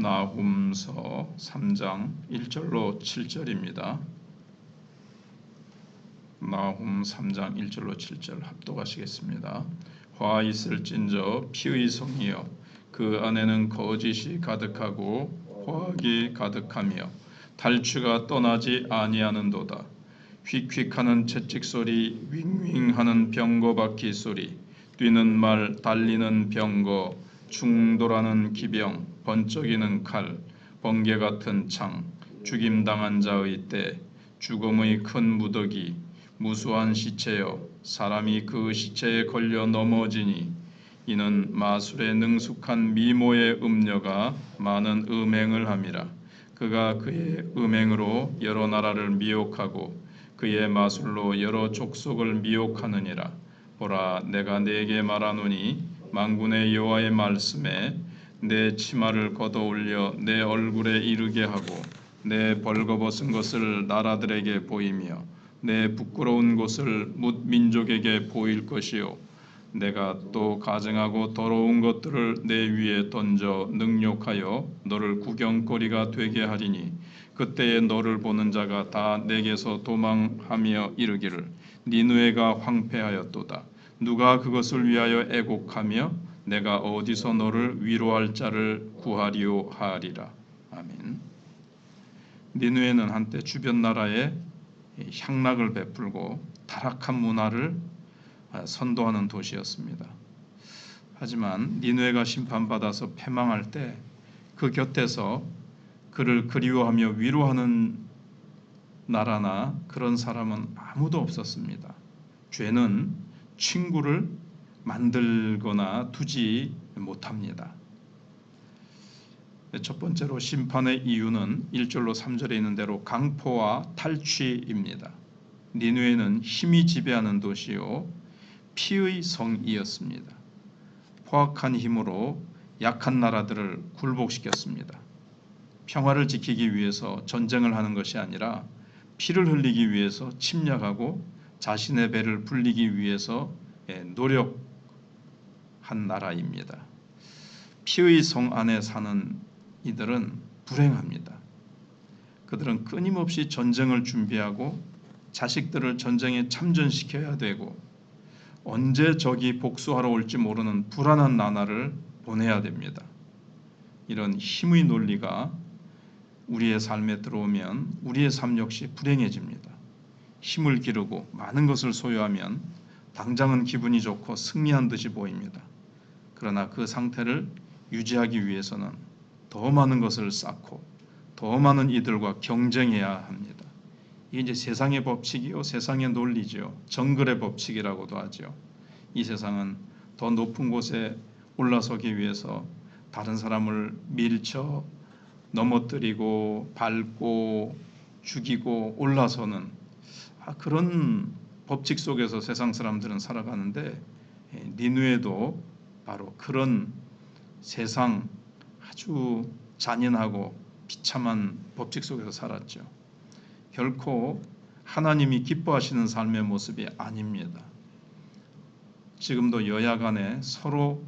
나훔서 3장 1절로 7절입니다. 나훔 3장 1절로 7절 합독하시겠습니다. 화 있을진저 피의 성이여 그 안에는 거짓이 가득하고 화학이 가득하며 탈취가 떠나지 아니하는도다. 휙휙하는 채찍 소리, 윙윙하는 병거 바퀴 소리, 뛰는 말, 달리는 병거, 충돌하는 기병, 번쩍이는 칼, 번개 같은 창, 죽임 당한 자의 때, 죽음의 큰 무더기, 무수한 시체여 사람이 그 시체에 걸려 넘어지니 이는 마술에 능숙한 미모의 음녀가 많은 음행을 함이라. 그가 그의 음행으로 여러 나라를 미혹하고 그의 마술로 여러 족속을 미혹하느니라. 보라 내가 네게 말하노니 만군의 여호와의 말씀에 내 치마를 걷어 올려 내 얼굴에 이르게 하고 내 벌거벗은 것을 나라들에게 보이며 내 부끄러운 곳을 뭇 민족에게 보일 것이요. 내가 또 가증하고 더러운 것들을 내 위에 던져 능욕하여 너를 구경거리가 되게 하리니 그때에 너를 보는 자가 다 내게서 도망하며 이르기를 니누에가 황폐하였도다. 누가 그것을 위하여 애곡하며 내가 어디서 너를 위로할 자를 구하리오 하리라 아멘 니누에는 한때 주변 나라에 향락을 베풀고 타락한 문화를 선도하는 도시였습니다. 하지만 니누에가 심판받아서 패망할 때 그 곁에서 그를 그리워하며 위로하는 나라나 그런 사람은 아무도 없었습니다. 죄는 친구를 만들거나 두지 못합니다. 첫 번째로 심판의 이유는 1절로 3절에 있는 대로 강포와 탈취입니다. 니누에는 힘이 지배하는 도시요 피의 성이었습니다. 포악한 힘으로 약한 나라들을 굴복시켰습니다. 평화를 지키기 위해서 전쟁을 하는 것이 아니라 피를 흘리기 위해서 침략하고 자신의 배를 불리기 위해서 예, 노력 한 나라입니다. 피의 성 안에 사는 이들은 불행합니다. 그들은 끊임없이 전쟁을 준비하고 자식들을 전쟁에 참전시켜야 되고 언제 적이 복수하러 올지 모르는 불안한 나날을 보내야 됩니다. 이런 힘의 논리가 우리의 삶에 들어오면 우리의 삶 역시 불행해집니다. 힘을 기르고 많은 것을 소유하면 당장은 기분이 좋고 승리한 듯이 보입니다. 그러나 그 상태를 유지하기 위해서는 더 많은 것을 쌓고 더 많은 이들과 경쟁해야 합니다. 이게 이제 세상의 법칙이요, 세상의 논리죠. 정글의 법칙이라고도 하죠. 이 세상은 더 높은 곳에 올라서기 위해서 다른 사람을 밀쳐 넘어뜨리고 밟고 죽이고 올라서는 아, 그런 법칙 속에서 세상 사람들은 살아가는데 예, 니누에도 바로 그런 세상 아주 잔인하고 비참한 법칙 속에서 살았죠. 결코 하나님이 기뻐하시는 삶의 모습이 아닙니다. 지금도 여야 간에 서로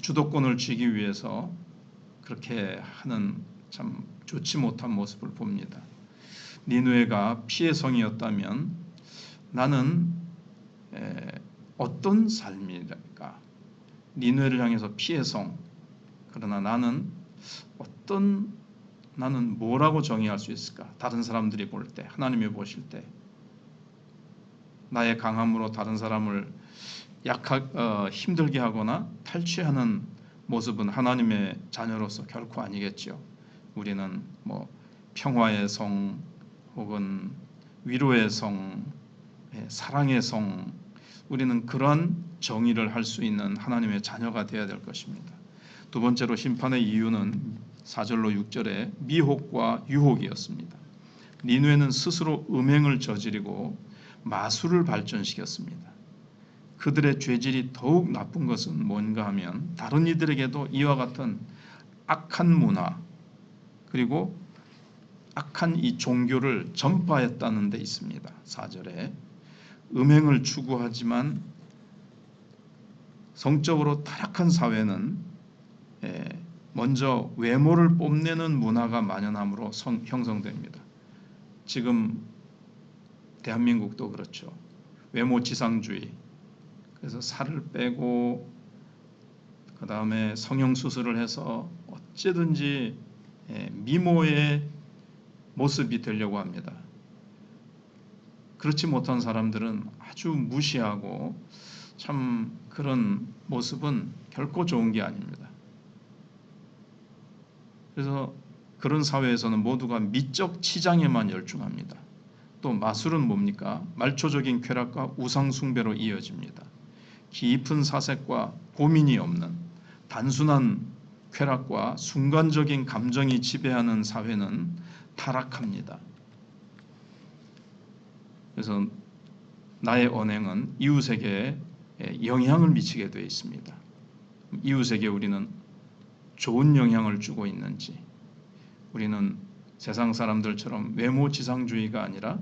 주도권을 쥐기 위해서 그렇게 하는 참 좋지 못한 모습을 봅니다. 니누에가 피해 성이었다면 나는 어떤 삶일까? 니누에를 향해서 피해 성, 그러나 나는 어떤 나는 뭐라고 정의할 수 있을까? 다른 사람들이 볼 때, 하나님이 보실 때, 나의 강함으로 다른 사람을 약하, 어, 힘들게 하거나 탈취하는 모습은 하나님의 자녀로서 결코 아니겠죠. 우리는 뭐 평화의 성 혹은 위로의 성, 예, 사랑의 성, 우리는 그런 정의를 할 수 있는 하나님의 자녀가 되어야 될 것입니다. 두 번째로 심판의 이유는 4절로 6절에 미혹과 유혹이었습니다. 니누에는 스스로 음행을 저지르고 마술을 발전시켰습니다. 그들의 죄질이 더욱 나쁜 것은 뭔가 하면 다른 이들에게도 이와 같은 악한 문화 그리고 악한 이 종교를 전파했다는 데 있습니다. 4절에 음행을 추구하지만 성적으로 타락한 사회는 예, 먼저 외모를 뽐내는 문화가 만연함으로 성- 형성됩니다. 지금 대한민국도 그렇죠. 외모 지상주의. 그래서 살을 빼고 그 다음에 성형 수술을 해서 어찌든지 예, 미모의 모습이 되려고 합니다. 그렇지 못한 사람들은 아주 무시하고 참 그런 모습은 결코 좋은 게 아닙니다. 그래서 그런 사회에서는 모두가 미적 치장에만 열중합니다. 또 마술은 뭡니까? 말초적인 쾌락과 우상 숭배로 이어집니다. 깊은 사색과 고민이 없는 단순한 쾌락과 순간적인 감정이 지배하는 사회는 타락합니다. 그래서 나의 언행은 이웃에게 영향을 미치게 되어 있습니다. 이웃에게 우리는 좋은 영향을 주고 있는지 우리는 세상 사람들처럼 외모 지상주의가 아니라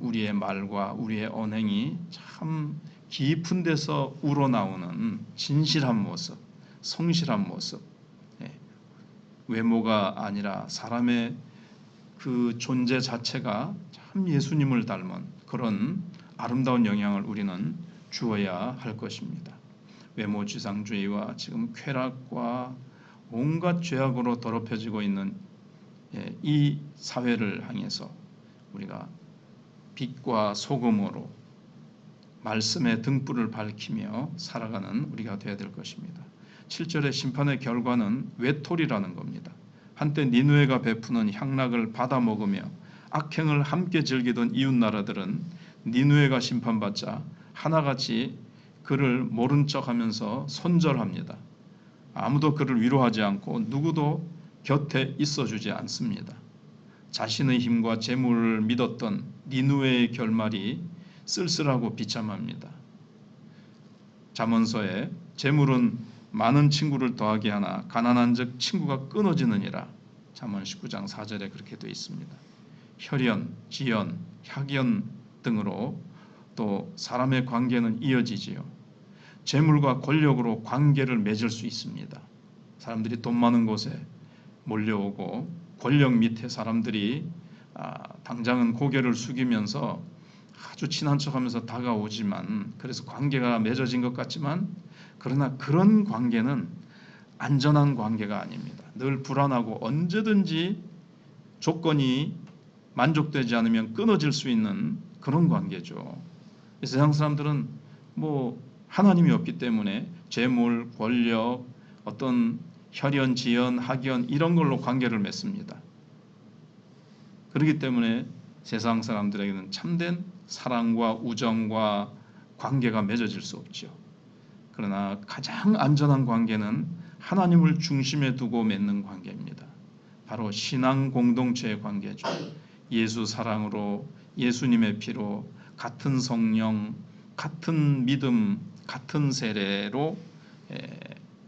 우리의 말과 우리의 언행이 참 깊은 데서 우러나오는 진실한 모습, 성실한 모습, 예, 외모가 아니라 사람의 그 존재 자체가 참 예수님을 닮은 그런 아름다운 영향을 우리는 주어야 할 것입니다. 외모 지상주의와 지금 쾌락과 온갖 죄악으로 더럽혀지고 있는 예, 이 사회를 향해서 우리가 빛과 소금으로 말씀의 등불을 밝히며 살아가는 우리가 되어야 될 것입니다. 7절의 심판의 결과는 외톨이라는 겁니다. 한때 니누에가 베푸는 향락을 받아 먹으며 악행을 함께 즐기던 이웃 나라들은 니누에가 심판받자 하나같이 그를 모른 척하면서 손절합니다. 아무도 그를 위로하지 않고 누구도 곁에 있어주지 않습니다. 자신의 힘과 재물을 믿었던 니누의 결말이 쓸쓸하고 비참합니다. 잠언서에 재물은 많은 친구를 더하게 하나 가난한 즉 친구가 끊어지느니라. 잠언 19장 4절에 그렇게 되어 있습니다. 혈연, 지연, 학연 등으로 또 사람의 관계는 이어지지요. 재물과 권력으로 관계를 맺을 수 있습니다. 사람들이 돈 많은 곳에 몰려오고 권력 밑에 사람들이 아, 당장은 고개를 숙이면서 아주 친한 척하면서 다가오지만 그래서 관계가 맺어진 것 같지만 그러나 그런 관계는 안전한 관계가 아닙니다. 늘 불안하고 언제든지 조건이 만족되지 않으면 끊어질 수 있는 그런 관계죠. 세상 사람들은 뭐 하나님이 없기 때문에 재물, 권력, 어떤 혈연, 지연, 학연 이런 걸로 관계를 맺습니다. 그렇기 때문에 세상 사람들에게는 참된 사랑과 우정과 관계가 맺어질 수 없죠. 그러나 가장 안전한 관계는 하나님을 중심에 두고 맺는 관계입니다. 바로 신앙 공동체의 관계죠. 예수 사랑으로 예수님의 피로 같은 성령, 같은 믿음, 같은 세례로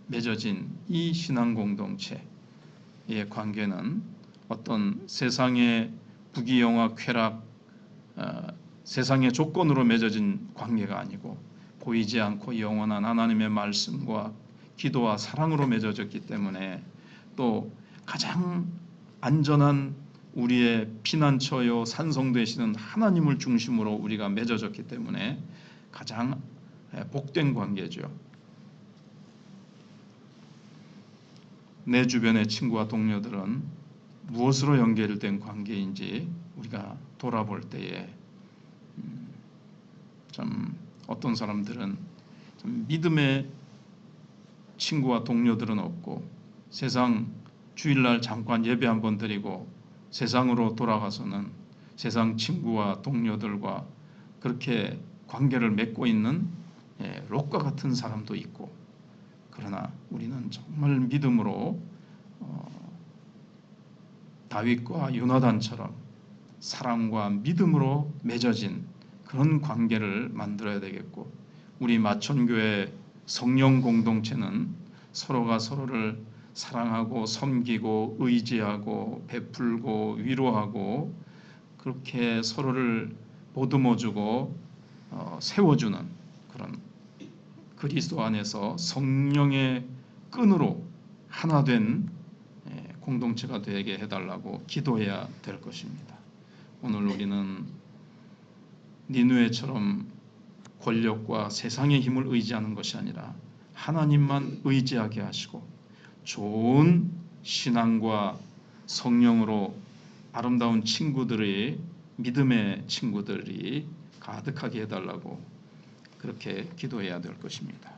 맺어진 이 신앙 공동체의 관계는 어떤 세상의 부귀영화 쾌락, 어, 세상의 조건으로 맺어진 관계가 아니고 보이지 않고 영원한 하나님의 말씀과 기도와 사랑으로 맺어졌기 때문에 또 가장 안전한 우리의 피난처요 산성 되시는 하나님을 중심으로 우리가 맺어졌기 때문에 가장 복된 관계죠. 내 주변의 친구와 동료들은 무엇으로 연결된 관계인지 우리가 돌아볼 때에 음, 참 어떤 사람들은 참 믿음의 친구와 동료들은 없고 세상 주일날 잠깐 예배 한번 드리고 세상으로 돌아가서는 세상 친구와 동료들과 그렇게 관계를 맺고 있는 예, 롯과 같은 사람도 있고 그러나 우리는 정말 믿음으로 어, 다윗과 요나단처럼 사랑과 믿음으로 맺어진 그런 관계를 만들어야 되겠고 우리 마천교회 성령 공동체는 서로가 서로를 사랑하고 섬기고 의지하고 베풀고 위로하고 그렇게 서로를 보듬어주고 어, 세워주는 그런 그리스도 안에서 성령의 끈으로 하나된 예, 공동체가 되게 해달라고 기도해야 될 것입니다. 오늘 우리는 니누에처럼 권력과 세상의 힘을 의지하는 것이 아니라 하나님만 의지하게 하시고 좋은 신앙과 성령으로 아름다운 친구들의 믿음의 친구들이 가득하게 해달라고 그렇게 기도해야 될 것입니다.